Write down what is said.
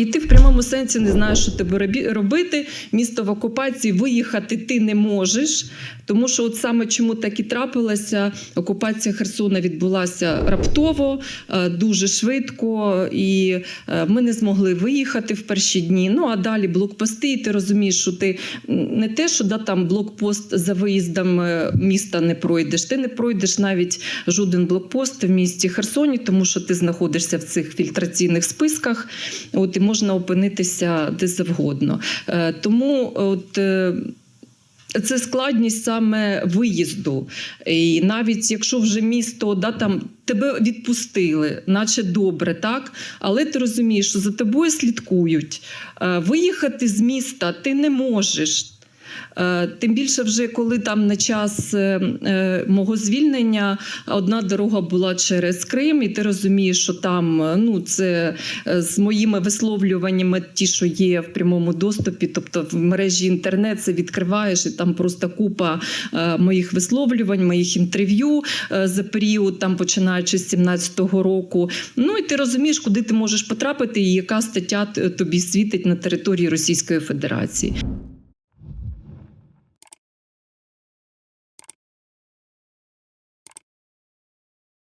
І ти в прямому сенсі не знаєш, що тебе робити. Місто в окупації виїхати ти не можеш, тому що от саме чому так і трапилося, окупація Херсона відбулася раптово, е, дуже швидко, і е, ми не змогли виїхати в перші дні. Ну а далі блокпости, і ти розумієш, що ти не те, що да, там блокпост за виїздом е, міста не пройдеш, ти не пройдеш навіть жоден блокпост в місті Херсоні, тому що ти знаходишся в цих фільтраційних списках. От і можна опинитися де завгодно. Е, Тому от. е, Це складність саме виїзду. І навіть якщо вже місто да, там, тебе відпустили, наче добре, так? але ти розумієш, що за тобою слідкують. Е, Виїхати з міста ти не можеш. Е, Тим більше, вже коли там на час е, е, мого звільнення одна дорога була через Крим, і ти розумієш, що там ну це з моїми висловлюваннями, ті, що є в прямому доступі, тобто в мережі інтернет, це відкриваєш, і там просто купа моїх висловлювань, моїх інтерв'ю за період, там починаючи з 17-го року. Ну і ти розумієш, куди ти можеш потрапити, і яка стаття тобі світить на території Російської Федерації.